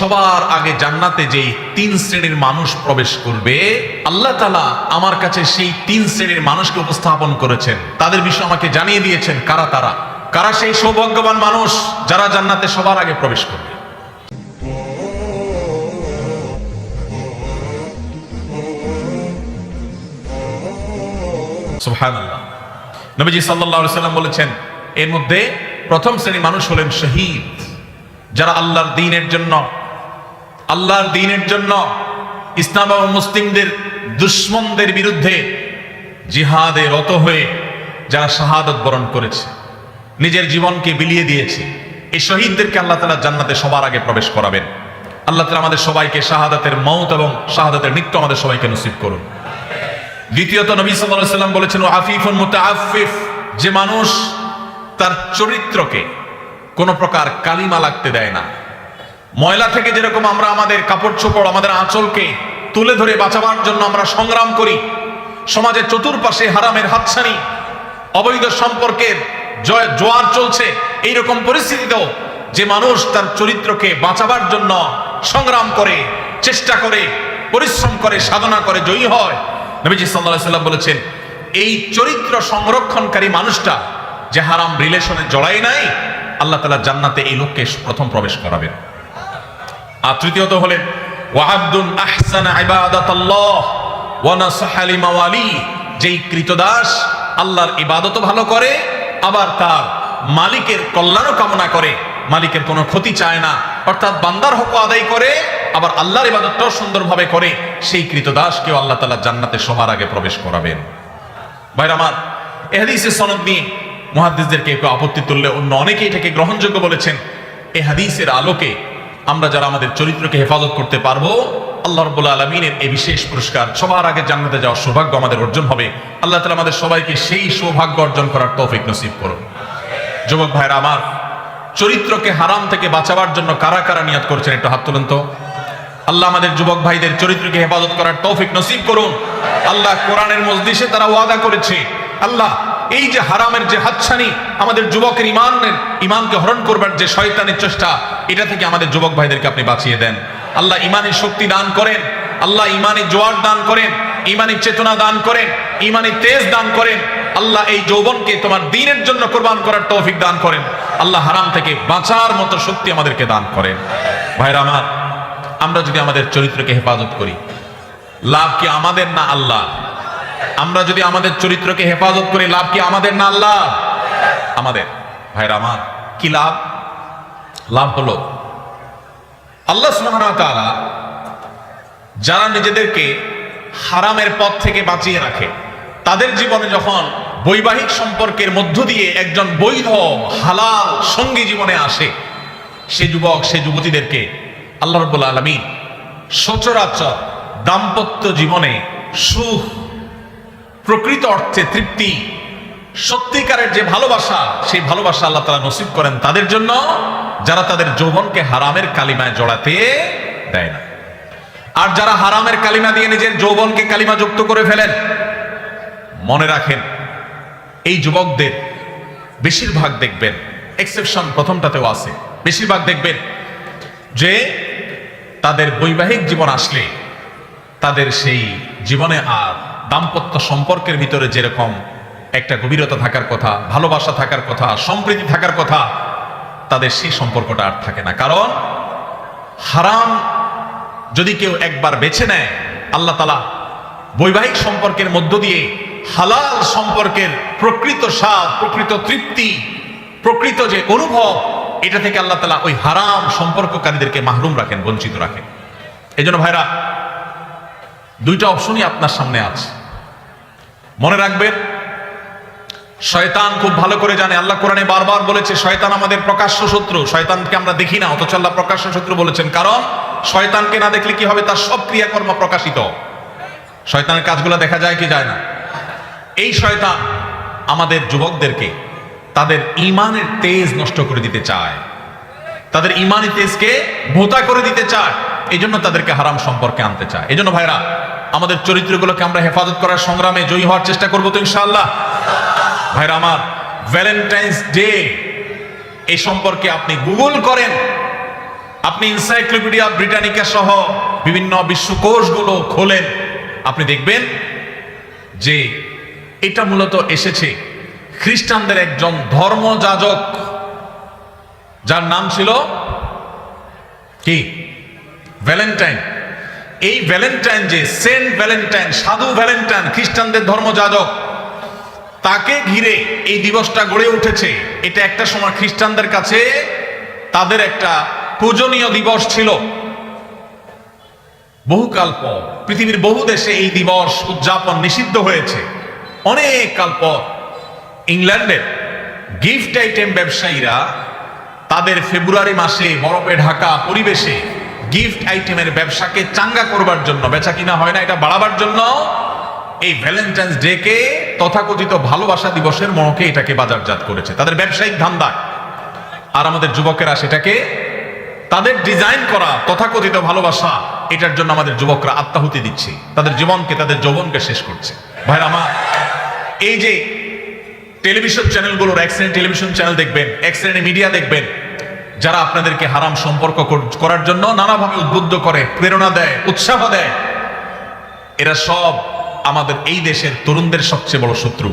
সবার আগে জান্নাতে যেই তিন শ্রেণির মানুষ প্রবেশ করবে, আল্লাহ তালা আমার কাছে সেই তিন শ্রেণির মানুষকে উপস্থাপন করেছেন। তাদের বিষয়ে আমাকে জানিয়ে দিয়েছেন কারা তারা। কারা সেই সৌভাগ্যবান মানুষ যারা জান্নাতে সবার আগে প্রবেশ করবে? বলেছেন, এর মধ্যে প্রথম শ্রেণি মানুষ হলেন শহীদ, যারা আল্লাহর দিনের জন্য আল্লাহর দিনের জন্য ইসলাম এবং মুসলিমদের দুশ্মনদের বিরুদ্ধে জিহাদে রত হয়ে যারা শাহাদত বরণ করেছে, নিজের জীবনকে বিলিয়ে দিয়েছে, এই শহীদদেরকে আল্লাহ তালা জান্নাতে সবার আগে প্রবেশ করাবেন। আল্লাহ তালা আমাদের সবাইকে শাহাদাতের মৌত এবং শাহাদাতের মৃত্যু আমাদের সবাইকে নসিব করুন। দ্বিতীয়ত নবী সাল্লাম বলেছেন আফিফুন মুতাআফফিফ যে মানুষ তার চরিত্রকে কোনো প্রকার কালিমা লাগতে দেয় না। ময়লা থেকে যেরকম আমরা আমাদের কাপড় চোপড়, আমাদের আঁচলকে তুলে ধরে বাঁচাবার জন্য আমরা সংগ্রাম করি, সমাজের চতুর্পাশে হারামের হাতছানি, অবৈধ সম্পর্কের জয়, জোয়ার চলছে, এইরকম পরিস্থিতিতেও যে মানুষ তার চরিত্রকে বাঁচাবার জন্য সংগ্রাম করে, চেষ্টা করে, পরিশ্রম করে, সাধনা করে, জয়ী হয়। নবীজি আলাইহি সাল্লাম বলেছেন, এই চরিত্র সংরক্ষণকারী মানুষটা যে হারাম রিলেশনে জড়াই নাই, আল্লাহ তাআলা জান্নাতে এই লোককে প্রথম প্রবেশ করাবেন। আর তৃতীয়ত হলেন, ওয়াহাবদুন আহসান ইবাদাতাল্লাহ ওয়া নাসাহা লিমাওয়ালি। যেই কৃতদাস আল্লাহর ইবাদত ভালো করে, আবার তার মালিকের কল্যাণও কামনা করে। মালিকের কোনো ক্ষতি চায় না। অর্থাৎ বান্দার হক আদায় করে, আবার আল্লাহর ইবাদতটাও সুন্দরভাবে করে। সেই কৃতদাসকেও আল্লাহ তাআলা জান্নাতে সবার আগে প্রবেশ করাবেন। ভাইর আমার, এ হাদিসের সনদ নিয়ে মুহাদ্দিসদেরকে কেউ আপত্তি তুললে অন্য অনেকে এটাকে গ্রহণযোগ্য বলেছেন। এহাদিসের আলোকে আমরা যারা আমাদের চরিত্রকে হেফাজত করতে পারব, আল্লাহ রব্বুল আলমিনের এই বিশেষ পুরস্কার সবার আগে জান্নাতে যাওয়ার সৌভাগ্য আমাদের অর্জন হবে। আল্লাহ তালা আমাদের সবাইকে সেই সৌভাগ্য অর্জন করার তৌফিক নসিব করুন। যুবক ভাইরা আমার, চরিত্রকে হারাম থেকে বাঁচাবার জন্য কারা কারা নিয়াত করছেন একটু হাত তুলুন তো। আল্লাহ আমাদের যুবক ভাইদের চরিত্রকে হেফাজত করার তৌফিক নসিব করুন। আল্লাহ কোরআনের মসজিদে তারা ওয়াদা করেছে, আল্লাহ এই যে হারামের যে হাতছানি আমাদের যুবকের ইমানের ইমানকে হরণ করবার যে শয়তানের চেষ্টা, এটা থেকে আমাদের যুবক ভাইদেরকে আপনি বাঁচিয়ে দেন। আল্লাহ ইমানের শক্তি দান করেন, আল্লাহ ইমানের জোয়ার দান করেন, ইমানের চেতনা দান করেন, ইমানের তেজ দান করেন, আল্লাহ এই যৌবনকে তোমার দিনের জন্য কোরবান করার তৌফিক দান করেন, আল্লাহ হারাম থেকে বাঁচার মতো শক্তি আমাদেরকে দান করেন। ভাইরা আমার, আমরা যদি আমাদের চরিত্রকে হেফাজত করি, লাভ কি আমাদের না আল্লাহ আমরা যদি আমাদের চরিত্রকে হেফাজত করি, লাভ কি আমাদের না আল্লাহ? আমাদের। ভাইরা আমার, কি লাভ? লাভ হলো, আল্লাহ তাআলা যারা নিজেদেরকে হারামের পথ থেকে বাঁচিয়ে রাখে, তাদের জীবনে যখন বৈবাহিক সম্পর্কের মধ্য দিয়ে একজন বৈধ, হালাল সঙ্গী জীবনে আসে, সে যুবক, সে যুবতীদেরকে আল্লাহ রব্বুল আলমী সচরাচর দাম্পত্য জীবনে সুখ প্রকৃত অর্থে তৃপ্তি। সত্যিকারের যে ভালোবাসা, সেই ভালোবাসা আল্লাহ তালা নসিব করেন তাদের জন্য, যারা তাদের যৌবনকে হারামের কালিমায় জড়াতে দেয় না। আর যারা হারামের কালিমা দিয়ে নিজের যৌবনকে কালিমা যুক্ত করে ফেলেন, মনে রাখেন, এই যুবকদের বেশিরভাগ দেখবেন এক্সেপশন প্রথমটাতেও আছে, বেশিরভাগ দেখবেন যে তাদের বৈবাহিক জীবন আসলে তাদের সেই জীবনে আর দাম্পত্য সম্পর্কের ভিতরে যেরকম একটা গভীরতা থাকার কথা, ভালোবাসা থাকার কথা, সম্প্রীতি থাকার কথা, তাদের সেই সম্পর্কটা আর থাকে না। কারণ হারাম যদি কেউ একবার বেছে নেয়, আল্লাহ তালা বৈবাহিক সম্পর্কের মধ্য দিয়ে হালাল সম্পর্কের প্রকৃত স্বাদ, প্রকৃত তৃপ্তি, প্রকৃত যে অনুভব, এটা থেকে আল্লাহ তালা ওই হারাম সম্পর্ককারীদেরকে মাহরুম রাখেন, বঞ্চিত রাখেন। এই ভাইরা, দুইটা অপশনই আপনার সামনে আছে। মনে রাখবেন শয়তান খুব ভালো করে জানে। আল্লাহ কোরআনে বারবার বলেছে, শয়তান আমাদের প্রকাশ্য শত্রু। শয়তানকে আমরা দেখি না, অথচ আল্লাহ প্রকাশ্য শত্রু বলেছেন। কারণ, শয়তানকে না দেখলে কি হবে? তার সব ক্রিয়াকর্ম প্রকাশিত। শয়তানের কাজগুলো দেখা যায় কি যায় না? এই শয়তান আমাদের যুবকদেরকে তাদের ইমানের তেজ নষ্ট করে দিতে চায়। তাদের ইমানি তেজকে ভোতা করে দিতে চায়। এই জন্য তাদেরকে হারাম সম্পর্কে আনতে চায়। এই জন্য ভাইরা আমাদের চরিত্রগুলোকে আমরা হেফাজত করার সংগ্রামে জয়ী হওয়ার চেষ্টা করব তো ইনশাল্লাহ ভাইরা আমার ভ্যালেন্টাইন্স ডে এই সম্পর্কে আপনি গুগল করেন। আপনি ইনসাইক্লোপিডিয়া ব্রিটানিকা সহ বিভিন্ন বিশ্বকোষগুলো খোলেন। আপনি দেখবেন যে এটা মূলত এসেছে খ্রিস্টানদের একজন ধর্মযাজক, যার নাম ছিল কি? ভ্যালেন্টাইন এই ভ্যালেন্টাইন যে সেন্ট ভ্যালেন্টাইন, সাধু ভ্যালেন্টাইন, খ্রিস্টানদের ধর্মযাজক, তাকে ঘিরে এই দিবসটা গড়ে উঠেছে। এটা একটা সময় খ্রিস্টানদের কাছে তাদের একটা পূজনীয় দিবস ছিল। বহুকাল পর, পৃথিবীর বহু দেশে এই দিবস উদযাপন নিষিদ্ধ হয়েছে। অনেক কাল পর, ইংল্যান্ডের গিফট আইটেম ব্যবসায়ীরা তাদের ফেব্রুয়ারি মাসে বরফে ঢাকা পরিবেশে গিফট আইটেমের ব্যবসাকে চাঙ্গা করবার জন্য, বেচা কিনা হয় না, এটা বাড়াবার জন্য এই ভ্যালেন্টাইন্স ডে কে তথাকথিত ভালোবাসা দিবসের মনকে এটাকে বাজারজাত করেছে। তাদের ব্যবসায়িক ধান্দা। আর আমাদের যুবকেরা সেটাকে তাদের ডিজাইন করা, তথাকথিত ভালোবাসা, এটার জন্য আমাদের যুবকরা আত্মাহুতি দিচ্ছে। তাদের জীবনকে, তাদের যৌবনকে শেষ করছে। ভাইরা আমার, এই যে টেলিভিশন চ্যানেলগুলোর, এক টেলিভিশন চ্যানেল দেখবেন, এক মিডিয়া দেখবেন যারা আপনাদেরকে হারাম সম্পর্ক করার জন্য নানাভাবে উদ্বুদ্ধ করে, প্রেরণা দেয়, উৎসাহ দেয়, এরা সব আমাদের এই দেশের তরুণদের সবচেয়ে বড় শত্রু।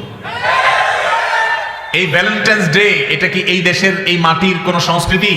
এই ভ্যালেন্টাইন্স ডে এটা কি এই দেশের এই মাটির কোনো সংস্কৃতি?